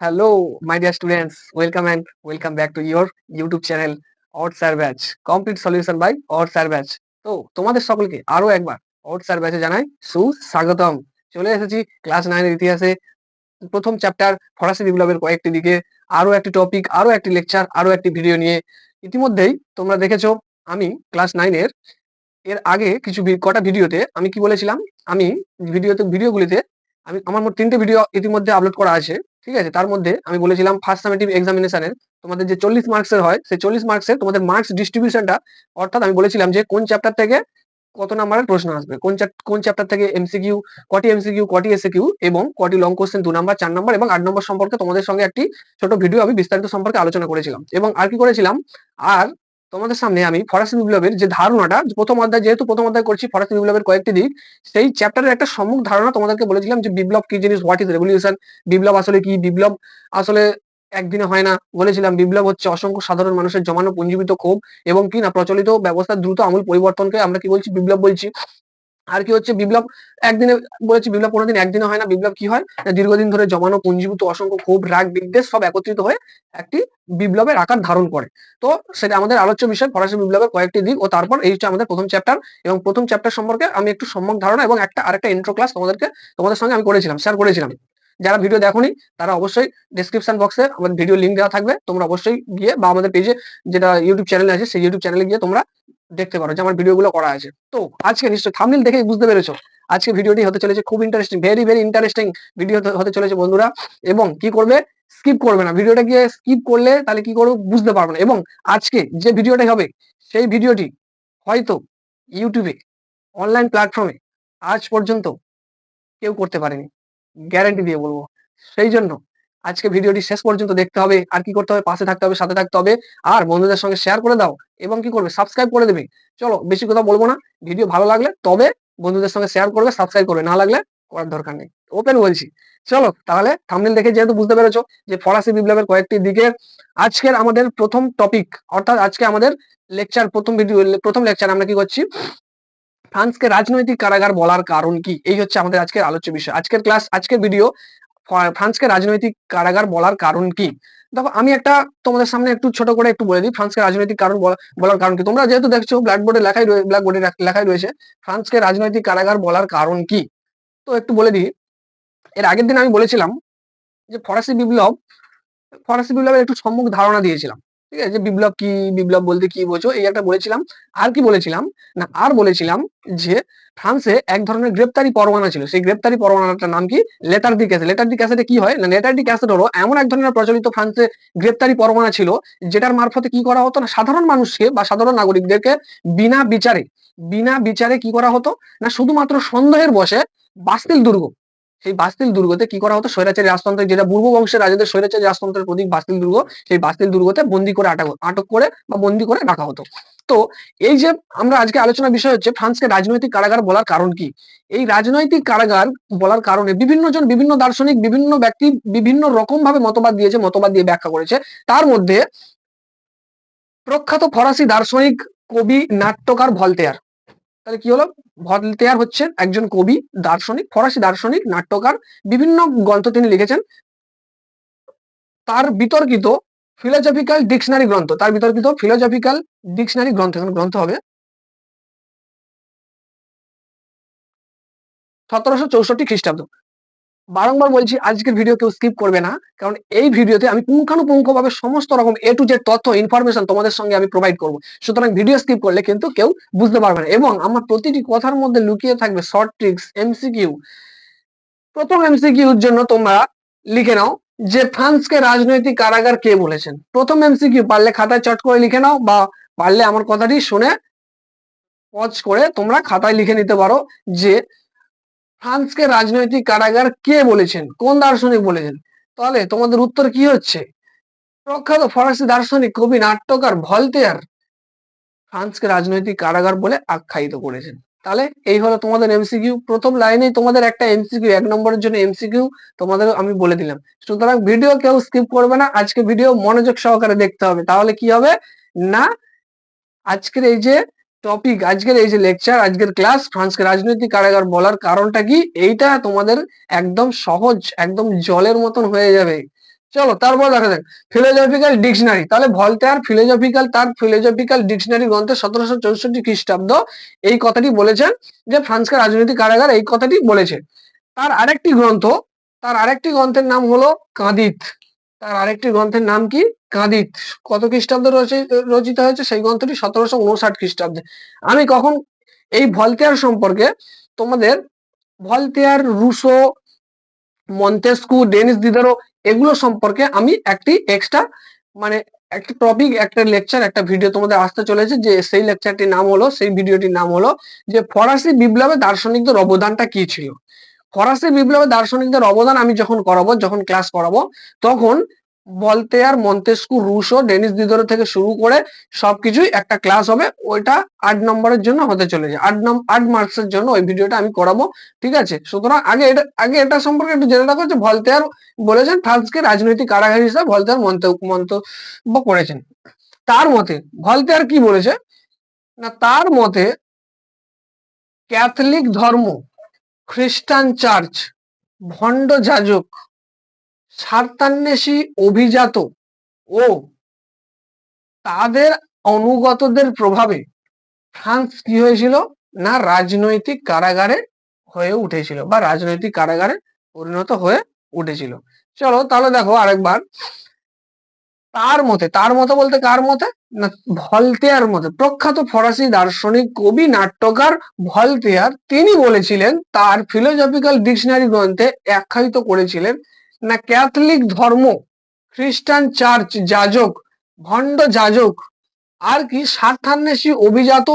Hello, my dear students. Welcome and welcome back to your YouTube channel, Odd Batch. Complete solution by Odd Batch. তো তোমাদের সকলকে আরও একবার Odd এ জানাই সুস্বাগতম। চলে এসেছি ক্লাস নাইনের ইতিহাসে প্রথম চ্যাপ্টার ফরাসি বিপ্লবের কয়েকটি দিকে আরও একটি টপিক আরও একটি লেকচার আরও একটি ভিডিও নিয়ে ইতিমধ্যেই তোমরা দেখেছ আমি ক্লাস নাইনের এর আগে কিছু কটা ভিডিওতে আমি কি বলেছিলাম আমি ভিডিওতে ভিডিওগুলিতে আমি আমার মোট তিনটে ভিডিও ইতিমধ্যে আপলোড করা আছে, ঠিক আছে? তার মধ্যে আমি বলেছিলাম ফার্স্ট সামেটিভ এক্সামিনেশনের তোমাদের যে চল্লিশ মার্কসের হয়, সেই চল্লিশ মার্কসের তোমাদের মার্কস ডিস্ট্রিবিউশনটা অর্থাৎ আমি বলেছিলাম যে কোন চ্যাপ্টার থেকে কত নাম্বারের প্রশ্ন আসবে, কোন কোন চ্যাপ্টার থেকে এমসিকিউ কটি এমসিকিউ কটি এসিকিউ এবং কটি লং কোশ্চেন দু নাম্বার চার নাম্বার এবং আট নম্বর সম্পর্কে তোমাদের সঙ্গে একটি ছোট ভিডিও আমি বিস্তারিত সম্পর্কে আলোচনা করেছিলাম এবং আর কি করেছিলাম? আর তোমাদের সামনে আমি ফরাসি বিপ্লবের যে ধারণাটা, প্রথম অধ্যায় যেহেতু প্রথম অধ্যায় করছি ফরাসি বিপ্লবের কয়েকটি দিক, সেই চ্যাপ্টারের একটা সম্মুখ ধারণা তোমাদেরকে বলেছিলাম যে বিপ্লব কি জিনিস হোয়াট ইজ রেভলিউশন বিপ্লব আসলে কি, বিপ্লব আসলে একদিনে হয় না, বলেছিলাম বিপ্লব হচ্ছে অসংখ্য সাধারণ মানুষের জমানো পুঞ্জীবিত ক্ষোভ এবং কি না, প্রচলিত ব্যবস্থার দ্রুত আমূল পরিবর্তনকে আমরা কি বলছি, বিপ্লব বলছি। আর কি হচ্ছে বিপ্লব, একদিনে বলেছি বিপ্লব কোনোদিন একদিনে হয় না। বিপ্লব কি হয়? দীর্ঘদিন ধরে জমানো, পুঞ্জীভূত, অসংখ্য ক্ষোভ, রাগ, বিদ্বেষ সব একত্রিত হয়ে একটি বিপ্লবের আকার ধারণ করে। তো সেটা আমাদের আলোচ্য বিষয়, ফরাসি বিপ্লবের কয়েকটি দিক। ও তারপর এই হচ্ছে আমাদের প্রথম চ্যাপ্টার এবং প্রথম চ্যাপ্টার সম্পর্কে আমি একটু সম্যক ধারণা এবং একটা আরেকটা ইন্ট্রো ক্লাস তোমাদেরকে, তোমাদের সঙ্গে আমি করেছিলাম শেয়ার করেছিলাম। যারা ভিডিও দেখোনি, তারা অবশ্যই ডেসক্রিপশন বক্সে আমাদের ভিডিও লিঙ্ক দেওয়া থাকবে। তোমরা অবশ্যই গিয়ে বা আমাদের পেজে যেটা ইউটিউব চ্যানেল আছে, সেই ইউটিউব চ্যানেলে গিয়ে তোমরা দেখতে পারো যে আমার ভিডিওগুলো করা আছে। তো আজকে নিশ্চয়ই থামনেল দেখে বুঝতে পেরেছ। আজকে ভিডিওটি হতে চলেছে খুব interesting very very interesting video হতে চলেছে বন্ধুরা। এবং কি করবে? স্কিপ করবে না। ভিডিওটা গিয়ে স্কিপ করলে তাহলে কি করবে? বুঝতে পারবে না। এবং আজকে যে ভিডিওটাই হবে, সেই ভিডিওটি হয়তো ইউটিউবে অনলাইন প্ল্যাটফর্মে আজ পর্যন্ত কেউ করতে পারেনি। গ্যারান্টি দিয়ে বলব। সেই জন্য আজকে ভিডিওটি শেষ পর্যন্ত দেখতে হবে। আর কি করতে হবে? পাশে থাকতে হবে, সাথে থাকতে হবে। আর বন্ধুদের সঙ্গে শেয়ার করে দাও এবং কি করবে? সাবস্ক্রাইব করে দেবে। চলো, বেশি কথা বলব না। ভিডিও ভালো লাগলে তবে বন্ধুদের সঙ্গে শেয়ার করবে সাবস্ক্রাইব করবে। না লাগলে করার দরকার নেই। ওপেন বলছি। চলো, তাহলে থামনেল দেখে যেহেতু বুঝতে পেরেছ যে ফরাসি বিপ্লবের কয়েকটি দিকে আজকের আমাদের প্রথম টপিক অর্থাৎ আজকে আমাদের লেকচার প্রথম ভিডিও প্রথম লেকচার আমরা কি করছি? ফ্রান্সকে রাজনৈতিক কারাগার বলার কারণ কি? এই হচ্ছে আমাদের আজকের আলোচ্য বিষয়। আজকের ক্লাস আজকের ভিডিও ফ্রান্সকে রাজনৈতিক কারাগার বলার কারণ কি? দেখো, আমি একটা তোমাদের সামনে একটু ছোট করে একটু বলে দিই, ফ্রান্সকে রাজনৈতিক কারণ বলা- বলার কারণ কি? তোমরা যেহেতু দেখছ ব্ল্যাকবোর্ডে লেখাই ব্ল্যাক বোর্ডে লেখাই রয়েছে, ফ্রান্সকে রাজনৈতিক কারাগার বলার কারণ কি? তো একটু বলে দিই, এর আগের দিন আমি বলেছিলাম যে ফরাসি বিপ্লব ফরাসি বিপ্লবের একটু সম্মুখ ধারণা দিয়েছিলাম। ঠিক আছে? বিপ্লব কি, বিপ্লব বলতে কি বোঝো? এই একটা বলেছিলাম। আর কি বলেছিলাম? না, আর বলেছিলাম যে ফ্রান্সে এক ধরনের গ্রেপ্তারি পরোয়ানা ছিল। সেই গ্রেপ্তারি পরোয়ানাটার নাম কি? Lettre de cachet lettre de ক্যাসেটে কি হয়? না লেটার দি ক্যাসেট হলো এমন এক ধরনের প্রচলিত ফ্রান্সে গ্রেপ্তারি পরোয়ানা ছিল, যেটার মারফতে কি করা হতো? না, সাধারণ মানুষকে বা সাধারণ নাগরিকদেরকে বিনা বিচারে বিনা বিচারে কি করা হতো? না, শুধুমাত্র সন্দেহের বসে বাস্তিল দুর্গ সেই বাস্তিল দুর্গতে কি করা হতো? স্বৈরাচারী রাজতন্ত্রের যেটা পূর্ব বংশের রাজাদের স্বৈরাচারী রাজতন্ত্রের প্রতীক বাস্তিল দুর্গ, সেই বাস্তিল দুর্গতে বন্দি করে আটক আটক করে বা বন্দি করে রাখা হতো। তো এই যে আমরা আজকে আলোচনার বিষয় হচ্ছে ফ্রান্সকে রাজনৈতিক কারাগার বলার কারণ কি? এই রাজনৈতিক কারাগার বলার কারণে বিভিন্ন জন বিভিন্ন দার্শনিক, বিভিন্ন ব্যক্তি বিভিন্ন রকম ভাবে মতবাদ দিয়েছে, মতবাদ দিয়ে ব্যাখ্যা করেছে। তার মধ্যে প্রখ্যাত ফরাসি দার্শনিক কবি নাট্যকার ভলতেয়ার। তাহলে কি হলো? ভলতেয়ার হচ্ছে একজন কবি, দার্শনিক, ফরাসি দার্শনিক, নাট্যকার, বিভিন্ন গ্রন্থ তিনি লিখেছেন। তার বিতর্কিত ফিলোজফিক্যাল ডিকশনারি গ্রন্থ, তার বিতর্কিত ফিলোজফিক্যাল ডিকশনারি গ্রন্থ, এখন গ্রন্থ হবে। সতেরোশো চৌষট্টি খ্রিস্টাব্দ। বারংবার বলছি, আজকের ভিডিও কেউ স্কিপ করবে না। কারণ এই ভিডিওতে আমি পুঙ্খানুপুঙ্খ ভাবে সমস্ত রকম এ টু জেড তথ্য ইনফরমেশন তোমাদের সঙ্গে আমি প্রোভাইড করব। সুতরাং ভিডিও স্কিপ করলে কিন্তু কেউ বুঝতে পারবে না। এবং আমার প্রতিটি কথার মধ্যে লুকিয়ে থাকবে শর্ট ট্রিক্স এমসিকিউ প্রথম এমসিকিউর জন্য তোমরা লিখে নাও যে ফ্রান্সকে রাজনৈতিক কারাগার কে বলেছেন? প্রথম এমসিকিউ পারলে খাতায় চট করে লিখে নাও বা পারলে আমার কথাটি শুনে পজ করে তোমরা খাতায় লিখে নিতে পারো যে ফ্রান্সকে রাজনৈতিক কারাগার কে বলেছেন? কোন দার্শনিক বলেছেন? তাহলে তোমাদের উত্তর কি হচ্ছে? প্রখ্যাত ফরাসি দার্শনিক কবি, নাট্যকার ভলতেয়ার ফ্রান্সকে রাজনৈতিক কারাগার বলে আখ্যায়িত করেছেন। তাহলে এই হলো তোমাদের এমসিকিউ প্রথম লাইনেই তোমাদের একটা এমসিকিউ এক নম্বরের জন্য এমসিকিউ তোমাদের আমি বলে দিলাম। সুতরাং ভিডিও কেউ স্কিপ করবে না, আজকে ভিডিও মনোযোগ সহকারে দেখতে হবে। তাহলে কি হবে? না, আজকের এই যে টপিক আজকের এই যে লেকচার আজকের ক্লাস ফ্রান্সকে রাজনৈতিক কারাগার বলার কারণটা কি? এইটা তোমাদের একদম সহজ, একদম জলের মতন হয়ে যাবে। চলো, তারপর দেখা যাক। ফিলোজফিক্যাল ডিকশনারি তাহলে ভলতেয়ার ফিলোজফিক্যাল তার ফিলোজফিক্যাল ডিকশনারি গ্রন্থে সতেরোশো চৌষট্টি খ্রিস্টাব্দ এই কথাটি বলেছেন যে ফ্রান্সকে রাজনৈতিক কারাগার এই কথাটি বলেছে। তার আরেকটি গ্রন্থ, তার আরেকটি গ্রন্থের নাম হলো কাঁদিত। তার আরেকটি গ্রন্থের নাম কি? কাঁদিত। কত খ্রিস্টাব্দে রচিত হয়েছে? সেই গ্রন্থটি সতেরোশো উনষাট খ্রিস্টাব্দে। আমি কখন এই ভলতেয়ার সম্পর্কে তোমাদের Voltaire Rousseau, Montesquieu, Denis Diderot এগুলো সম্পর্কে আমি একটি এক্সট্রা মানে একটা টপিক একটা লেকচার একটা ভিডিও তোমাদের আসতে চলেছে যে সেই লেকচারটির নাম হলো, সেই ভিডিওটির নাম হলো যে ফরাসি বিপ্লবে দার্শনিকদের অবদানটা কি ছিল? ফরাসি বিপ্লবে দার্শনিকদের অবদান আমি যখন করাবো, যখন ক্লাস করাবো, তখন বলতে আর মন্তেস্কু, রুশো, ডেনিস দিদর থেকে শুরু করে সবকিছুই একটা ক্লাস হবে। ওইটা আট নম্বরের জন্য হতে চলেছে। আট নম্বর আট মার্কসের জন্য ওই ভিডিওটা আমি করাবো, ঠিক আছে? সুতরাং আগে এটা আগে এটা সম্পর্কে একটু জেনে রাখো যে ভলতেয়ার বলেছেন, ফ্রান্সকে রাজনৈতিক কারাগার হিসেবে ভলতেয়ার মন্তব্য করেছেন। তার মতে, ভলতেয়ার কি বলেছে? না, তার মতে, ক্যাথলিক ধর্ম খ্রিস্টান চার্চ, ভণ্ড যাজক স্বার্থান্বেষী অভিজাত ও তাদের অনুগতদের প্রভাবে ফ্রান্স কি হয়েছিল না রাজনৈতিক কারাগারে হয়ে উঠেছিল বা রাজনৈতিক কারাগারে পরিণত হয়ে উঠেছিল। চলো তাহলে দেখো আরেকবার। তার মতে তার মতে বলতে কার মতে? না, ভলতেয়ার মতে। প্রখ্যাত ফরাসি দার্শনিক, কবি, নাট্যকার ভলতেয়ার, তিনি বলেছিলেন, তার ফিলোজফিক্যাল ডিকশনারি গ্রন্থে আখ্যায়িত করেছিলেন, না, ক্যাথলিক ধর্ম, খ্রিস্টান চার্চ যাজক, ভণ্ড যাজক, আর কি স্বার্থান্বেষী অভিজাত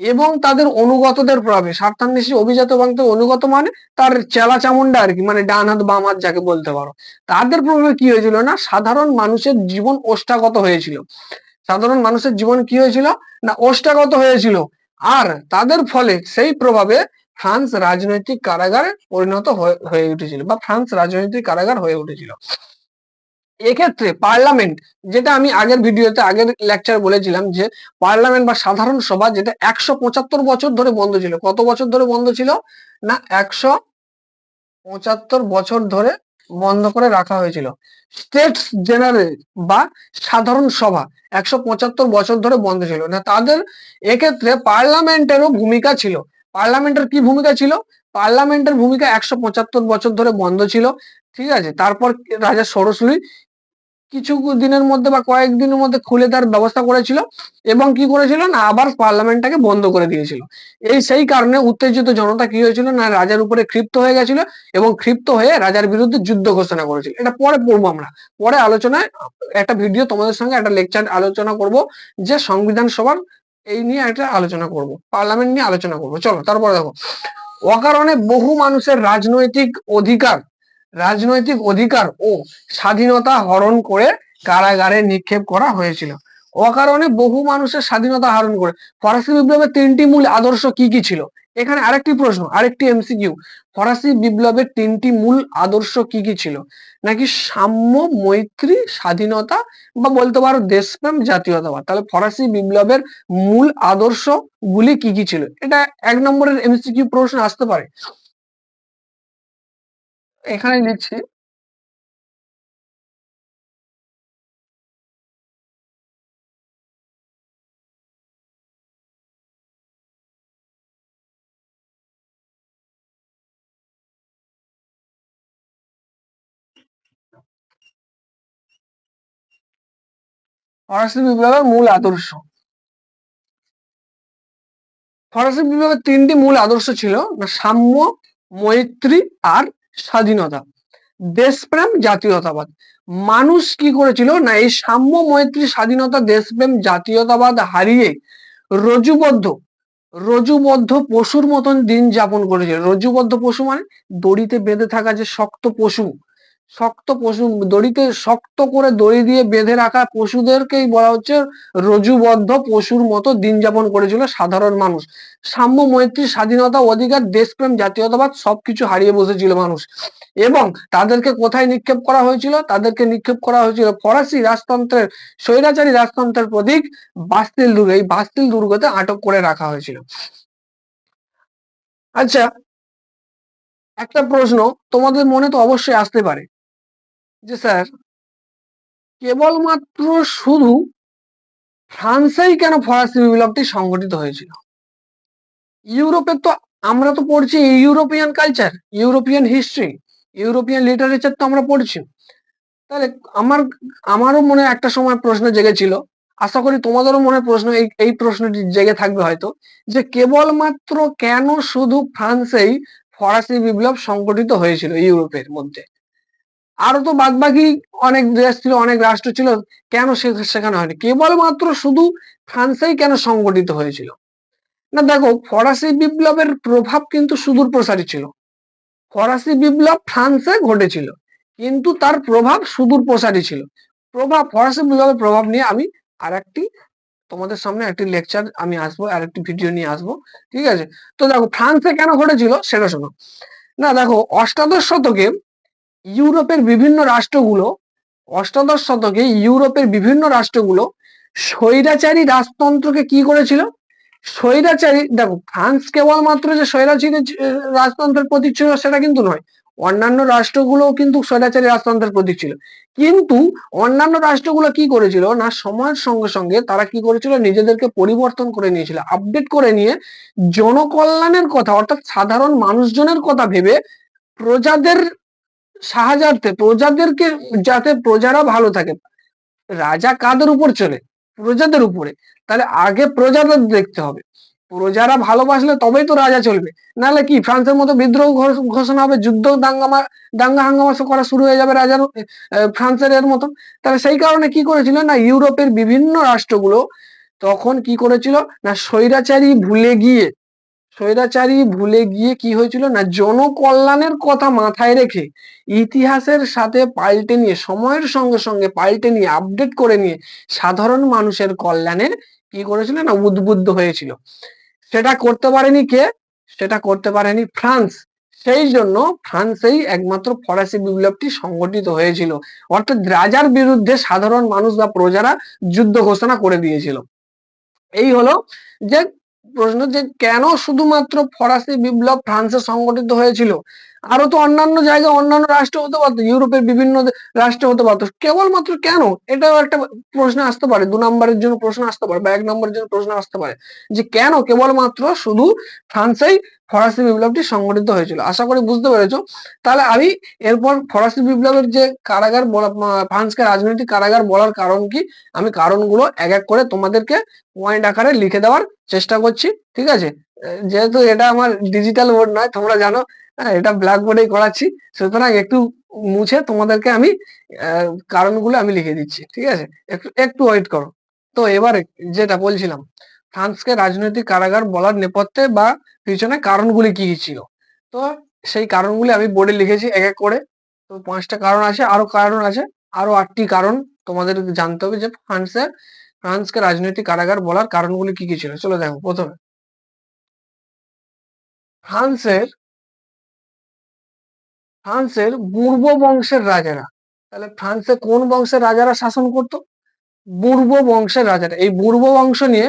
এবং তাদের অনুগতদের প্রভাবে। স্বার্থান্বেষী অভিজাত এবং অনুগত মানে তার চেলা চামুন্ডা আর কি মানে ডান হাত, বাম হাত যাকে বলতে পারো। তাদের প্রভাবে কি হয়েছিল না, সাধারণ মানুষের জীবন ওষ্ঠাগত হয়েছিল। সাধারণ মানুষের জীবন কি হয়েছিল না, ওষ্ঠাগত হয়েছিল। আর তাদের ফলে সেই প্রভাবে ফ্রান্স রাজনৈতিক কারাগারে পরিণত হয়ে উঠেছিল বা ফ্রান্স রাজনৈতিক কারাগার হয়ে উঠেছিল। এক্ষেত্রে পার্লামেন্ট, যেটা আমি আগের ভিডিওতে, আগের লেকচার বলেছিলাম যে পার্লামেন্ট বা সাধারণ সভা যেটা একশো পঁচাত্তর বছর ধরে বন্ধ ছিল। কত বছর ধরে বন্ধ ছিল? না, একশো পঁচাত্তর বছর ধরে বন্ধ করে রাখা হয়েছিল। স্টেটস জেনারেল বা সাধারণ সভা একশো পঁচাত্তর বছর ধরে বন্ধ ছিল। না, তাদের এক্ষেত্রে পার্লামেন্টেরও ভূমিকা ছিল। পার্লামেন্টের কি ভূমিকা ছিল? পার্লামেন্টের ভূমিকা একশো পঁচাত্তর বছর ধরে বন্ধ ছিল। ঠিক আছে? তারপর রাজা সরস্বতী কিছু দিনের মধ্যে বা কয়েকদিনের মধ্যে খুলে দেওয়ার ব্যবস্থা করেছিল এবং কি করেছিল না, আবার পার্লামেন্টটাকে বন্ধ করে দিয়েছিল। এই সেই কারণে উত্তেজিত জনতা কি হয়েছিল না, রাজার উপরে ক্ষিপ্ত হয়ে গেছিল এবং ক্ষিপ্ত হয়ে রাজার বিরুদ্ধে যুদ্ধ ঘোষণা করেছিল। এটা পরে পড়ব আমরা। পরে আলোচনায় একটা ভিডিও তোমাদের সঙ্গে, একটা লেকচার আলোচনা করব, যে সংবিধান সভার এই নিয়ে একটা আলোচনা করব, পার্লামেন্ট নিয়ে আলোচনা করব। চলো, তারপরে দেখো। অকারণে বহু মানুষের রাজনৈতিক অধিকার রাজনৈতিক অধিকার ও স্বাধীনতা হরণ করে কারাগারে নিক্ষেপ করা হয়েছিল। অকারণে বহু মানুষের স্বাধীনতা হরণ করে। ফরাসি বিপ্লবের তিনটি মূল আদর্শ কি কি ছিল? এখানে আরেকটি প্রশ্ন, আরেকটি এমসিকিউ ফরাসি বিপ্লবের তিনটি মূল আদর্শ কি কি ছিল? নাকি সাম্য, মৈত্রী, স্বাধীনতা বা বলতে পারো দেশপ্রেম, জাতীয়তাবাদ? তাহলে ফরাসি বিপ্লবের মূল আদর্শ গুলি কি কি ছিল? এটা এক নম্বরের এমসিকিউ প্রশ্ন আসতে পারে। এখানে লিখছি। ফরাসি বিপ্লবের মূল আদর্শ। ফরাসি বিপ্লবের তিনটি মূল আদর্শ ছিল, সাম্য, মৈত্রী আর স্বাধীনতা। দেশপ্রেম, জাতীয়তাবাদ। মানুষ কি করেছিল না, এই সাম্য মৈত্রী স্বাধীনতা, দেশপ্রেম, জাতীয়তাবাদ হারিয়ে রজুবদ্ধ রজুবদ্ধ পশুর মতন দিন যাপন করেছিল রজুবদ্ধ পশু মানে দড়িতে বেঁধে থাকা যে শক্ত পশু। শক্ত পশু দড়িতে শক্ত করে দড়ি দিয়ে বেঁধে রাখা পশুদেরকেই বলা হচ্ছে রজুবদ্ধ পশুর মতো দিন যাপন করেছিল সাধারণ মানুষ। সাম্য মৈত্রী, স্বাধীনতা, অধিকার, দেশপ্রেম, জাতীয়তাবাদ সবকিছু হারিয়ে বসেছিল মানুষ। এবং তাদেরকে কোথায় নিক্ষেপ করা হয়েছিল? তাদেরকে নিক্ষেপ করা হয়েছিল ফরাসি রাজতন্ত্রের, স্বৈরাচারী রাজতন্ত্রের প্রতীক বাস্তিল দুর্গ এই বাস্তিল দুর্গতে আটক করে রাখা হয়েছিল। আচ্ছা একটা প্রশ্ন তোমাদের মনে তো অবশ্যই আসতে পারে। যে স্যার, কেবলমাত্র শুধু ফ্রান্সেই কেন ফরাসি বিপ্লবটি সংগঠিত হয়েছিল? ইউরোপের তো আমরা তো পড়ছি European culture, European history, European literature তো আমরা পড়ছি। তাহলে আমার, আমারও মনে একটা সময় প্রশ্ন জেগেছিল। আশা করি তোমাদেরও মনে প্রশ্ন, এই এই প্রশ্নটি জেগে থাকবে হয়তো, যে কেবলমাত্র কেন শুধু ফ্রান্সেই ফরাসি বিপ্লব সংগঠিত হয়েছিল ইউরোপের মধ্যে? আরও তো বাদবাকি অনেক দেশ ছিল, অনেক রাষ্ট্র ছিল, কেন সেখানে হয়নি? কেবলমাত্র শুধু ফ্রান্সেই কেন সংগঠিত হয়েছিল? না দেখো, ফরাসি বিপ্লবের প্রভাব কিন্তু সুদূর প্রসারী ছিল। ফরাসি বিপ্লব ফ্রান্সে ঘটেছিল, কিন্তু তার প্রভাব সুদূর প্রসারী ছিল। প্রভাব, ফরাসি বিপ্লবের প্রভাব নিয়ে আমি আর একটি তোমাদের সামনে একটি লেকচার আমি আসব আর একটি ভিডিও নিয়ে আসব, ঠিক আছে? তো দেখো, ফ্রান্সে কেন ঘটেছিল সেটা শোনো। না দেখো, অষ্টাদশ শতকে ইউরোপের বিভিন্ন রাষ্ট্রগুলো, অষ্টাদশ শতকে ইউরোপের বিভিন্ন রাষ্ট্রগুলো স্বৈরাচারী রাজতন্ত্রকে কি করেছিল? স্বৈরাচারী, দেখো, ফ্রান্স কেবলমাত্র যে স্বৈরাচারী রাজতন্ত্রের প্রতীক ছিল সেটা কিন্তু নয়। অন্যান্য রাষ্ট্রগুলো কিন্তু স্বৈরাচারী রাজতন্ত্রের প্রতীক ছিল। কিন্তু অন্যান্য রাষ্ট্রগুলো কি করেছিল? না সময়ের সঙ্গে সঙ্গে তারা কি করেছিল? নিজেদেরকে পরিবর্তন করে নিয়েছিল। আপডেট করে নিয়ে জনকল্যাণের কথা, অর্থাৎ সাধারণ মানুষজনের কথা ভেবে প্রজাদের সাহায্যার্থে প্রজাদেরকে যাতে প্রজারা ভালো থাকে। রাজা কাদের উপর চলে? প্রজাদের উপরে। তাহলে আগে প্রজাদের দেখতে হবে। প্রজারা ভালোবাসলে তবেই তো রাজা চলবে। নাহলে কি, ফ্রান্সের মতো বিদ্রোহ ঘোষণা হবে, যুদ্ধ দাঙ্গামা, দাঙ্গা হাঙ্গামা করা শুরু হয়ে যাবে রাজার ফ্রান্সের এর মতো তাহলে সেই কারণে কি করেছিল না, ইউরোপের বিভিন্ন রাষ্ট্রগুলো তখন কি করেছিল না, স্বৈরাচারী ভুলে গিয়ে স্বৈরাচারী ভুলে গিয়ে কি হয়েছিল না? জনকল্যাণের কথা মাথায় রেখে ইতিহাসের সাথে পাল্টে নিয়ে, সময়ের সঙ্গে সঙ্গে পাল্টে নিয়ে আপডেট করে নিয়ে সাধারণ মানুষের কল্যাণে কি করেছিল না? উদ্বুদ্ধ হয়েছিল। সেটা করতে পারেনি কে? সেটা করতে পারেনি ফ্রান্স। সেই জন্য ফ্রান্সেই একমাত্র ফরাসি বিপ্লবটি সংগঠিত হয়েছিল। অর্থাৎ রাজার বিরুদ্ধে সাধারণ মানুষ বা প্রজারা যুদ্ধ ঘোষণা করে দিয়েছিল। এই হলো যে প্রশ্ন যে কেন শুধুমাত্র ফরাসি বিপ্লব ফ্রান্সে সংগঠিত হয়েছিল? আরও তো অন্যান্য জায়গায় অন্যান্য রাষ্ট্র হতে পারতো, ইউরোপের বিভিন্ন রাষ্ট্র হতে পারতো। কেবলমাত্র কেন? এটাও একটা প্রশ্ন আসতে পারে, দু নম্বরের জন্য প্রশ্ন আসতে পারে বা এক নম্বরের জন্য প্রশ্ন আসতে পারে যে কেন কেবলমাত্র শুধু ফ্রান্সেই ফরাসি বিপ্লবটি সংগঠিত হয়েছিল? আশা করি বুঝতে পেরেছ। তাহলে আমি এরপর ফরাসি বিপ্লবের যে কারাগার ফ্রান্সকে রাজনৈতিক কারাগার বলার কারণ কি? আমি কারণগুলো এক এক করে তোমাদেরকে পয়েন্ট আকারে লিখে দেওয়ার চেষ্টা করছি, ঠিক আছে? যেহেতু এটা আমার ডিজিটাল বোর্ড নয়, তোমরা জানো হ্যাঁ এটা ব্ল্যাক বোর্ডেই করাচ্ছি। সুতরাং একটু মুছে তোমাদেরকে আমি কারণগুলো আমি লিখে দিচ্ছি, ঠিক আছে? একটু একটু ওয়েট করো। তো এবারে যেটা বলছিলাম, ফ্রান্সকে রাজনৈতিক কারাগার বলার নেপথ্যে বা পিছনে কারণগুলি কি কি ছিল? তো সেই কারণগুলি আমি বোর্ডে লিখেছি এক এক করে। তো পাঁচটা কারণ আছে আরও কারণ আছে আরও আটটি কারণ তোমাদের জানতে হবে যে ফ্রান্সের, ফ্রান্সকে রাজনৈতিক কারাগার বলার কারণগুলি কি কি ছিল? চলো দেখো, প্রথমে। ফ্রান্সের ফ্রান্সের বুর্ব বংশের রাজারা। তাহলে ফ্রান্সে কোন বংশের রাজারা শাসন করত? বুর্ব বংশের রাজারা। এই বুর্ব বংশ নিয়ে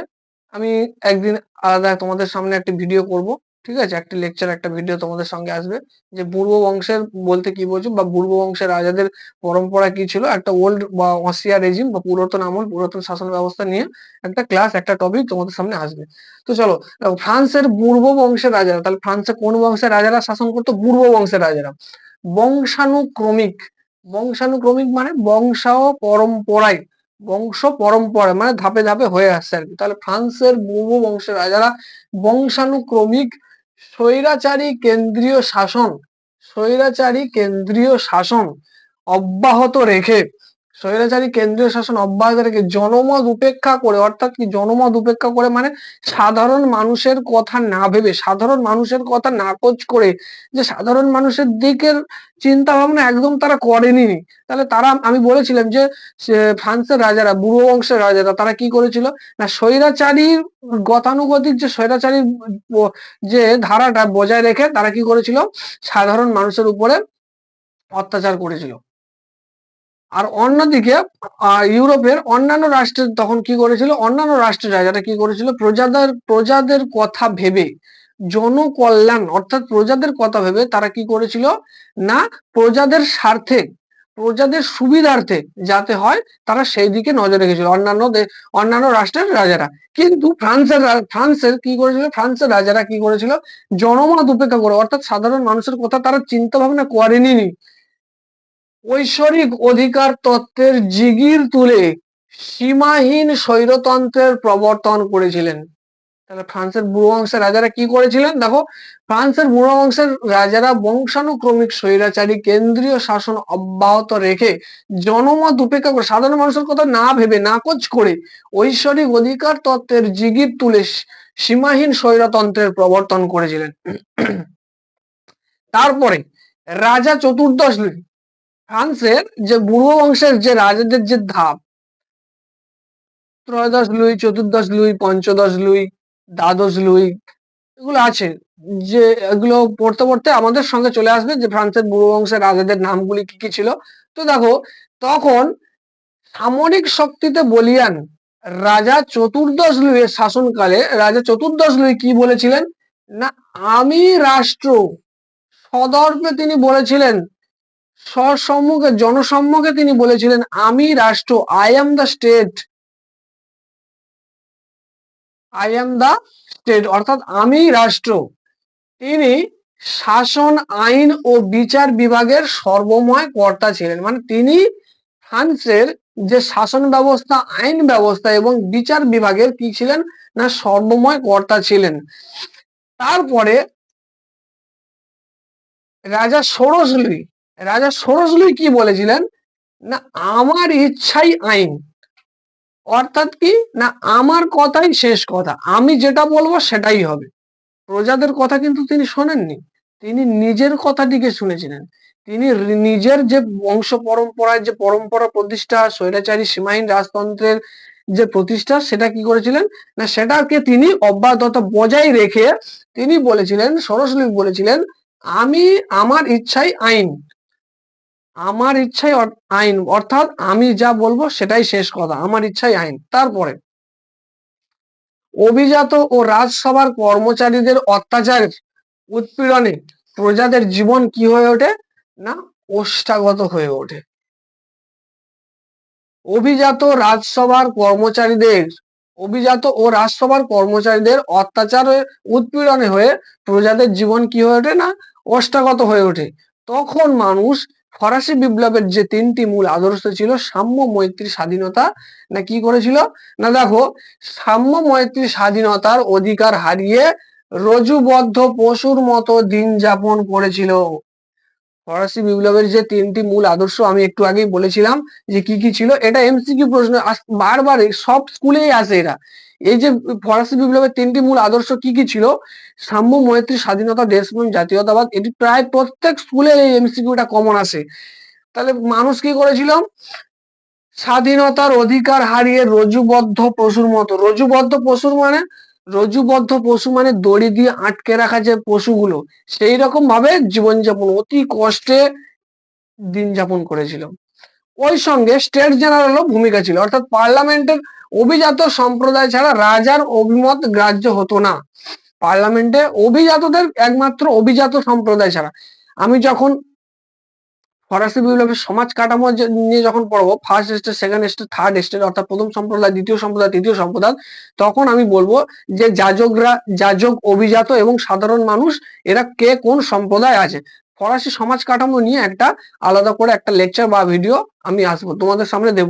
আমি একদিন আলাদা তোমাদের সামনে একটি ভিডিও করব। ঠিক আছে? একটি লেকচার একটা ভিডিও তোমাদের সঙ্গে আসবে যে পূর্ব বংশের বলতে কি বলছো বা পূর্ব বংশের রাজাদের পরম্পরা কি ছিল? একটা ওল্ড বা অসিয়া রেজিম বা পুরাতন আমল, পুরাতন শাসন ব্যবস্থা নিয়ে একটা ক্লাস একটা টপিক তোমাদের সামনে আসবে। তো চলো ফ্রান্সের পূর্ব বংশের রাজারা, তাহলে ফ্রান্সে কোন বংশের রাজারা শাসন করতো? পূর্ব বংশের রাজারা। বংশানুক্রমিক বংশানুক্রমিক মানে বংশ পরম্পরায়, বংশ পরম্পরা মানে ধাপে ধাপে হয়ে আসছে আর কি। তাহলে ফ্রান্সের পূর্ব বংশের রাজারা বংশানুক্রমিক স্বৈরাচারী কেন্দ্রীয় শাসন স্বৈরাচারী কেন্দ্রীয় শাসন অব্যাহত রেখে স্বৈরাচারী কেন্দ্রীয় শাসন অব্যাহত রেখে জনমত উপেক্ষা করে, অর্থাৎ কি জনমত উপেক্ষা করে মানে সাধারণ মানুষের কথা না ভেবে, সাধারণ মানুষের কথা নাকচ করে, যে সাধারণ মানুষের দিকের চিন্তা ভাবনা একদম তারা করেনি। তাহলে তারা, আমি বলেছিলাম যে ফ্রান্সের রাজারা, বুড়ো বংশের রাজারা, তারা কি করেছিল? না, স্বৈরাচারীর গতানুগতিক যে স্বৈরাচারীর যে ধারাটা বজায় রেখে তারা কি করেছিল? সাধারণ মানুষের উপরে অত্যাচার করেছিল। আর অন্যদিকে ইউরোপের অন্যান্য রাষ্ট্রের তখন কি করেছিল? অন্যান্য রাষ্ট্রের রাজারা কি করেছিল? প্রজাদের প্রজাদের কথা ভেবে, জনকল্যাণ, অর্থাৎ প্রজাদের কথা ভেবে তারা কি করেছিল? না, প্রজাদের স্বার্থে, প্রজাদের সুবিধার্থে যাতে হয়, তারা সেই দিকে নজর রেখেছিল, অন্যান্য অন্যান্য রাষ্ট্রের রাজারা। কিন্তু ফ্রান্সের ফ্রান্সের কি করেছিল? ফ্রান্সের রাজারা কি করেছিল? জনমত উপেক্ষা করে, অর্থাৎ সাধারণ মানুষের কথা তারা চিন্তা ভাবনা করেনি ঐশ্বরিক অধিকার তত্ত্বের জিগির তুলে সীমাহীন স্বৈরতন্ত্রের প্রবর্তন করেছিলেন। তাহলে ফ্রান্সের বুড়ো বংশের রাজারা কি করেছিলেন? দেখো, ফ্রান্সের বুড়ো বংশের রাজারা বংশানুক্রমিক স্বৈরাচারী কেন্দ্রীয় শাসন অব্যাহত রেখে জনমত উপেক্ষা করে, সাধারণ মানুষের কথা না ভেবে নাকচ করে ঐশ্বরিক অধিকার তত্ত্বের জিগির তুলে সীমাহীন স্বৈরতন্ত্রের প্রবর্তন করেছিলেন। তারপরে রাজা চতুর্দশ ফ্রান্সের যে বুড়ো বংশের যে রাজাদের যে ধাপ, ত্রয়োদশ লুই, চতুর্দশ লুই, পঞ্চদশ লুই, দ্বাদশ লুই, এগুলো আছে যে এগুলো পড়তে পড়তে আমাদের সঙ্গে চলে আসবে যে ফ্রান্সের বুড়ো বংশের রাজাদের নামগুলি কি কি ছিল। তো দেখো, তখন সামরিক শক্তিতে বলিয়ান রাজা চতুর্দশ লুইয়ের শাসনকালে, রাজা চতুর্দশ লুই কি বলেছিলেন? না, আমি রাষ্ট্র সদর্পে তিনি বলেছিলেন সসম্মুখে, জনসম্মুখে তিনি বলেছিলেন, আমি রাষ্ট্র I am the state I am the state অর্থাৎ আমি রাষ্ট্র। তিনি শাসন, আইন ও বিচার বিভাগের সর্বময় কর্তা ছিলেন। মানে তিনি ফ্রান্সের যে শাসন ব্যবস্থা, আইন ব্যবস্থা এবং বিচার বিভাগের কি ছিলেন না, সর্বময় কর্তা ছিলেন। তারপরে রাজা ষোড়শলুই রাজা ষোড়শলুই কি বলেছিলেন? না, আমার ইচ্ছাই আইন। অর্থাৎ কি? না, আমার কথাই শেষ কথা। আমি যেটা বলব সেটাই হবে। প্রজাদের কথা কিন্তু তিনি শোনেননি। তিনি নিজের কথাটিকে শুনেছিলেন। তিনি নিজের যে বংশ পরম্পরায় যে পরম্পরা প্রতিষ্ঠা, স্বৈরাচারী সীমাহীন রাজতন্ত্রের যে প্রতিষ্ঠা, সেটা কি করেছিলেন? না, সেটাকে তিনি অব্যাহত বজায় রেখে তিনি বলেছিলেন সরাসরি বলেছিলেন, আমি, আমার ইচ্ছাই আইন। আমার ইচ্ছাই আইন। অর্থাৎ আমি যা বলব সেটাই শেষ কথা। আমার ইচ্ছাই আইন। তারপরে, অভিজাত ও রাজসভার কর্মচারীদের অত্যাচারের উৎপীড়নে প্রজাদের জীবন কি হয়ে ওঠে? না ওষ্ঠাগত হয়ে ওঠে। অভিজাত রাজসভার কর্মচারীদের, অভিজাত ও রাজসভার কর্মচারীদের অত্যাচারের উৎপীড়নে হয়ে প্রজাদের জীবন কি হয়ে ওঠে? না অষ্টাগত হয়ে ওঠে। তখন মানুষ ফরাসি বিপ্লবের যে তিনটি মূল আদর্শ ছিল সাম্য মৈত্রী স্বাধীনতা, না কি করেছিল? না দেখো, সাম্য মৈত্রী স্বাধীনতার অধিকার হারিয়ে রজুবদ্ধ পশুর মতো দিন যাপন করেছিল। ফরাসি বিপ্লবের যে তিনটি মূল আদর্শ আমি একটু আগেই বলেছিলাম যে কি কি ছিল, এটা এমসিকিউ প্রশ্ন বারবার সব স্কুলেই আসে এরা। এই যে ফরাসি বিপ্লবের তিনটি মূল আদর্শ কি কি ছিল? সাম্য, মৈত্রী, স্বাধীনতা, দেশপ্রেম, জাতীয়তাবাদ, এটি প্রায় প্রত্যেক স্কুলে এই এমসিকিউটা কমন আসে। তাহলে মানুষ কি করেছিল? স্বাধীনতার অধিকার হারিয়ে রজুবদ্ধ পশুর মতো। রজুবদ্ধ পশুর মানে? রজুবদ্ধ পশু মানে দড়ি দিয়ে আটকে রাখা যে পশুগুলো, সেই রকম ভাবে জীবনযাপন অতি কষ্টে দিন যাপন করেছিল। ওই সঙ্গে স্টেট জেনারেলও ভূমিকা ছিল। অর্থাৎ পার্লামেন্টের অভিজাত সম্প্রদায় ছাড়া রাজার অভিমত গ্রাহ্য হতো না। পার্লামেন্টে অভিজাতদের একমাত্র অভিজাত সম্প্রদায় ছাড়া। আমি যখন ফরাসি বিপ্লবের সমাজ কাঠামো নিয়ে যখন পড়ব first stage second stage third stage অর্থাৎ প্রথম সম্প্রদায়, দ্বিতীয় সম্প্রদায়, তৃতীয় সম্প্রদায়, তখন আমি বলব যে যাজকরা, যাজক অভিজাত এবং সাধারণ মানুষ, এরা কে কোন সম্প্রদায় আছে? ফরাসি সমাজ কাঠামো নিয়ে একটা আলাদা করে একটা লেকচার বা ভিডিও আমি আসব, তোমাদের সামনে দেব।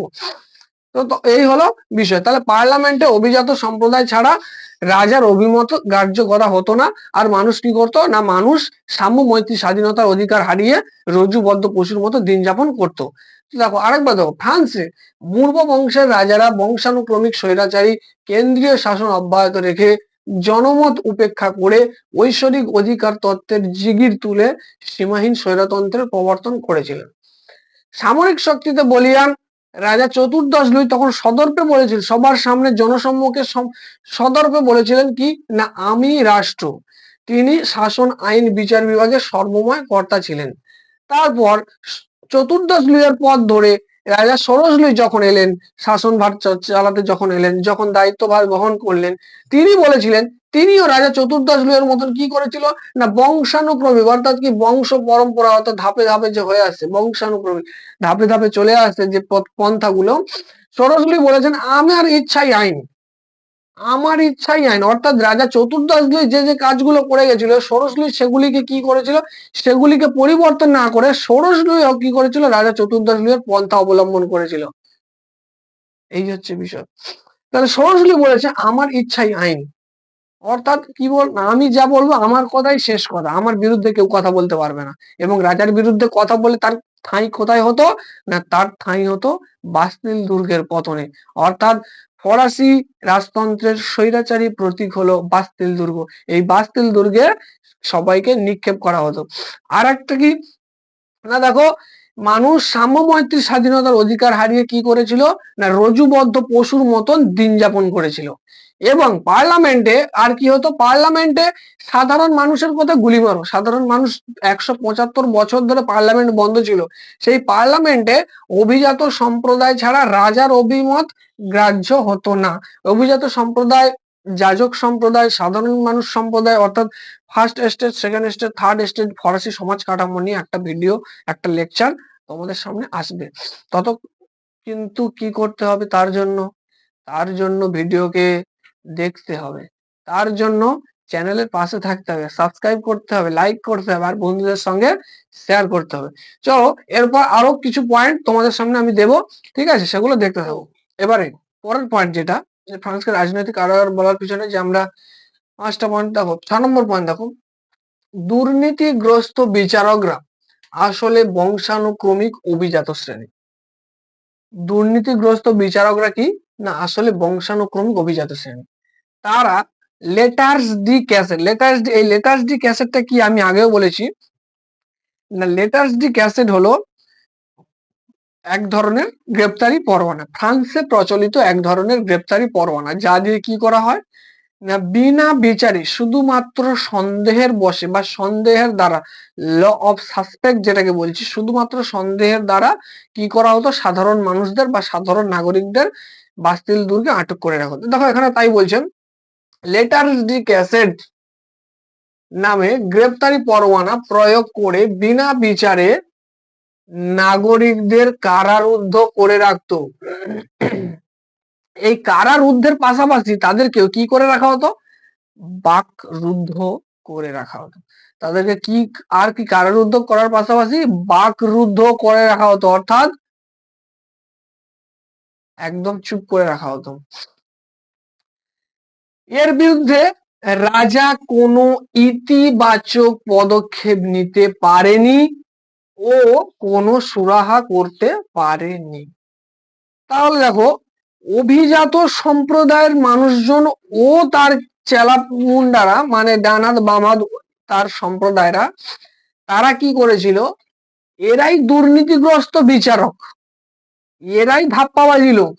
তো এই হলো বিষয়। তাহলে পার্লামেন্টে অভিজাত সম্প্রদায় ছাড়া রাজার অভিমত গ্রাহ্য করা হতো না। আর মানুষ কি করতো? না, মানুষ সাম্য মৈত্রী স্বাধীনতার অধিকার হারিয়ে রজ্জুবদ্ধ পশুর মতো দিন যাপন করতো। দেখো, আরেকবার দেখো, ফ্রান্সে পূর্ব বংশের রাজারা বংশানুক্রমিক স্বৈরাচারী কেন্দ্রীয় শাসন অব্যাহত রেখে জনমত উপেক্ষা করে ঐশ্বরিক অধিকার তত্ত্বের জিগির তুলে সীমাহীন স্বৈরতন্ত্রের প্রবর্তন করেছিলেন। সামরিক শক্তিতে বলিয়ান রাজা চতুর্দশ লুই তখন সদর্পে বলেছিলেন, সবার সামনে জনসম্মুখে সদর্পে বলেছিলেন কি? না, আমি রাষ্ট্র। তিনি শাসন, আইন, বিচার বিভাগের সর্বময় কর্তা ছিলেন। তারপর চতুর্দশ লুইয়ের পথ ধরে রাজা সরোজলুই যখন এলেন শাসনভার ভার চালাতে যখন এলেন, যখন দায়িত্বভার গ্রহণ করলেন, তিনি বলেছিলেন, তিনিও রাজা চতুর্দশ লুয়ের মতন কি করেছিল? না বংশানুক্রমিক অর্থাৎ কি বংশ পরম্পরা অর্থাৎ ধাপে ধাপে যে হয়ে আসছে বংশানুক্রমিক ধাপে ধাপে চলে আসছে যে পন্থাগুলো সরোজলুই বলেছেন আমার ইচ্ছাই আইন। আমার ইচ্ছাই আইন অর্থাৎ রাজা চতুর্দশ লুই যে যে কাজগুলো করে গেছিল সরোজলুই সেগুলিকে কি করেছিল? সেগুলিকে পরিবর্তন না করে সরোজলুই কি করেছিল? রাজা চতুর্দশ পন্থা অবলম্বন করেছিল। এই হচ্ছে বিষয়। তাহলে সরোজলুই বলেছে, আমার ইচ্ছাই আইন। অর্থাৎ কি বল, আমি যা বলব আমার কথাই শেষ কথা। আমার বিরুদ্ধে কেউ কথা বলতে পারবে না। এবং রাজার বিরুদ্ধে কথা বলে তার ঠাঁই কোথায় হতো? না, তার ঠাঁই হতো বাস্তিল দুর্গের পতনে। অর্থাৎ ফরাসি রাজতন্ত্রের স্বৈরাচারী প্রতীক হলো বাস্তিল দুর্গ এই বাস্তিল দুর্গে সবাইকে নিক্ষেপ করা হতো। আর একটা কি? না, দেখো, মানুষ সাম্য মৈত্রী স্বাধীনতার অধিকার হারিয়ে কি করেছিল? না রজুবদ্ধ পশুর মতন দিন যাপন করেছিল। এবং পার্লামেন্টে আর কি হতো? পার্লামেন্টে সাধারণ মানুষের কথা গুলি মারো। সাধারণ মানুষ একশো পঁচাত্তর বছর ধরে পার্লামেন্ট বন্ধ ছিল। সেই পার্লামেন্টে অভিজাত সম্প্রদায় ছাড়া রাজার অভিমত গ্রাহ্য হতো না। অভিজাত সম্প্রদায়, যাজক সম্প্রদায়, সাধারণ মানুষ সম্প্রদায়, অর্থাৎ first stage second stage third stage ফরাসি সমাজ কাঠামো নিয়ে একটা ভিডিও একটা লেকচার তোমাদের সামনে আসবে। তত কিন্তু কি করতে হবে তার জন্য? তার জন্য ভিডিওকে দেখতে হবে। তার জন্য চ্যানেলের পাশে থাকতে হবে সাবস্ক্রাইব করতে হবে লাইক করতে হবে আর বন্ধুদের সঙ্গে শেয়ার করতে হবে। চলো, এরপর আরও কিছু পয়েন্ট তোমাদের সামনে আমি দেব, ঠিক আছে? সেগুলো দেখতে থাকো। এবারে, পরের পয়েন্ট যেটা, যে ফ্রান্সকে রাজনৈতিক কারাগার বলার পিছনে যে আমরা পাঁচটা পয়েন্ট দেখো, ছ নম্বর পয়েন্ট দেখো। দুর্নীতিগ্রস্ত বিচারকরা আসলে বংশানুক্রমিক অভিজাত শ্রেণি। দুর্নীতিগ্রস্ত বিচারকরা কি? না, আসলে বংশানুক্রমিক অভিজাত শ্রেণি। তারা letters de cachet, letters de এই লেটার্স ডি ক্যাসেটটা কি আমি আগেও বলেছি? না, লেটার্স ডি ক্যাসেট হলো এক ধরনের গ্রেপ্তারি পরোয়ানা। ফ্রান্সে প্রচলিত এক ধরনের গ্রেপ্তারি পরোয়ানা, যা দিয়ে কি করা হয়? না, বিনা বিচারে শুধুমাত্র সন্দেহের বসে বা সন্দেহের দ্বারা, ল অফ সাসপেক্ট যেটাকে বলছি, শুধুমাত্র সন্দেহের দ্বারা কি করা হতো? সাধারণ মানুষদের বা সাধারণ নাগরিকদের বাস্তিল দুর্গে আটক করে রাখা। দেখো এখানে তাই বলছেন লেটার ডি ক্যাসেট নামে গ্রেপ্তারি পরোয়ানা প্রয়োগ করে বিনা বিচারে নাগরিকদের কারারুদ্ধ করে রাখতো। এই কারারুদ্ধের পাশাপাশি তাদেরকেও কি করে রাখা হতো? বাকরুদ্ধ করে রাখা হতো। তাদেরকে কি, আর কি কারারুদ্ধ করার পাশাপাশি বাকরুদ্ধ করে রাখা হতো। অর্থাৎ একদম চুপ করে রাখা হতো। এর বিরুদ্ধে রাজা কোনো ইতিবাচক পদক্ষেপ নিতে পারেনি ও কোনো সুরাহা করতে পারেনি। তাহলে দেখো, অভিজাত সম্প্রদায়ের মানুষজন ও তার চেলা মুন্ডারা মানে ডানাত বামাদ তার সম্প্রদায়রা, তারা কি করেছিল? এরাই দুর্নীতিগ্রস্ত বিচারক। এরাই ধাপ্পাবাজি লোক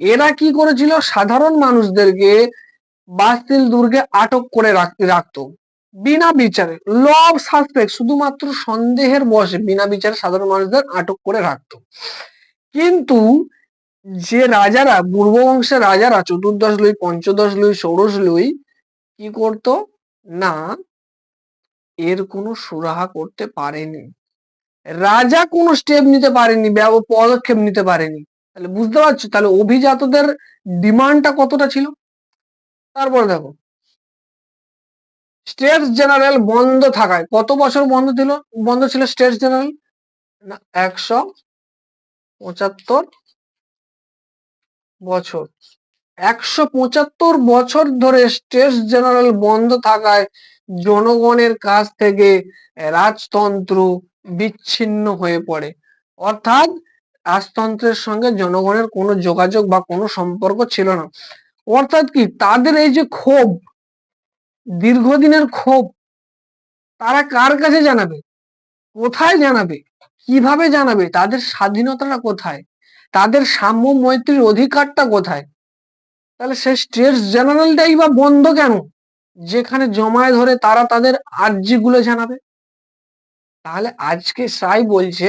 এরা কি করেছিল? সাধারণ মানুষদেরকে বাস্তিল দুর্গে আটক করে রাখতে। বিনা বিচারে ল অফ সাসপেক্ট শুধুমাত্র সন্দেহের বসে বিনা বিচারে সাধারণ মানুষদের আটক করে রাখতো। কিন্তু যে রাজারা, পূর্ব বংশের রাজারা, চতুর্দশ লুই, পঞ্চদশ লুই, ষোড়শ লুই, কি করতো? না, এর কোনো সুরাহা করতে পারেনি। রাজা কোনো স্টেপ নিতে পারেনি পদক্ষেপ নিতে পারেনি। তাহলে বুঝতে পারছ? তাহলে অভিজাতদের ডিমান্ডটা কতটা ছিল? তারপর দেখো। স্টেটস জেনারেল বন্ধ থাকায়, কত বছর বন্ধ ছিল? বন্ধ ছিল স্টেটস জেনারেল না, একশো পঁচাত্তর বছর। একশো পঁচাত্তর বছর ধরে স্টেটস জেনারেল বন্ধ থাকায় জনগণের কাছ থেকে রাজতন্ত্র বিচ্ছিন্ন হয়ে পড়ে। অর্থাৎ রাজতন্ত্রের সঙ্গে জনগণের কোনো যোগাযোগ বা কোনো সম্পর্ক ছিল না। অর্থাৎ কি? তাদের এই যে ক্ষোভ, দীর্ঘদিনের ক্ষোভ, তারা কার কাছে জানাবে? কোথায় জানাবে? কীভাবে জানাবে? তাদের স্বাধীনতাটা কোথায়? তাদের সাম্য মৈত্রীর অধিকারটা কোথায়? তাহলে সেই স্টেটস জেনারেলটাই বা বন্ধ কেন? যেখানে জমায় ধরে তারা তাদের আর্জিগুলো জানাবে। তাহলে আজকে সাই বলছে